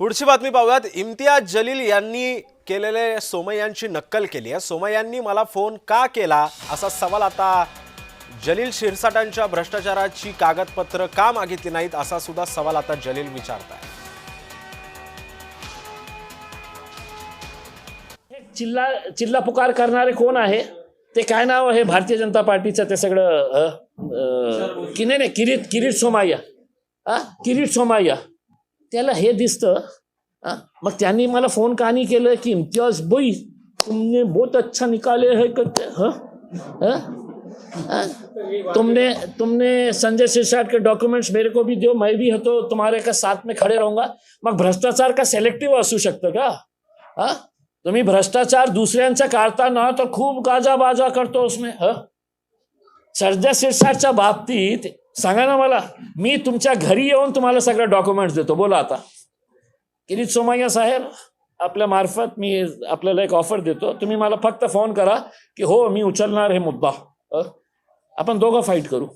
पुढची बातमी पाहूयात. इम्तियाज जलील यांनी केलेले सोमय्यांची नक्कल केली आहे. सोमय्यांनी मला फोन का केला असा सवाल आता जलील शिरसाटांच्या भ्रष्टाचाराची कागदपत्र का मागितली नाहीत असा सुद्धा सवाल आता जलील विचारताय चिल्ला चिल्ला पुकार करणारे कोण आहे? ते काय नाव आहे? भारतीय जनता पार्टीचं ते सगळं अ, अ, की नाही नाही किरीट किरीट सोमाया हा किरीट सोमाया त्याला हे दिसतं मग त्यांनी मला फ़ोन का नाही केलं की, इम्तियाज़ बोई, तुमने बहुत अच्छा निकाले है करते? हाँ? तुमने तुमने संजय सिरसाट के डॉक्युमेंट्स मेरे को भी दो मैं भी है तो तुम्हारे का साथ में खड़े रहूँगा। मग भ्रष्टाचार का सेलेक्टिव्ह असू शकतं का? तुम्ही भ्रष्टाचार दुसऱ्यांचा काढता ना, तर खूप बाजा करतो उसमें, ह? संजय सिरसाटच्या बाबतीत सांगा ना मला. मी तुमच्या घरी येऊन तुम्हाला सगळं डॉक्युमेंट्स देतो. बोला आता. किरीट सोमय्या साहेब आपल्या मार्फत मी आपल्याला एक ऑफर देतो. तुम्ही मला फक्त फोन करा की हो मी उचलणार हे मुद्दा. आपण दोघं फाईट करू.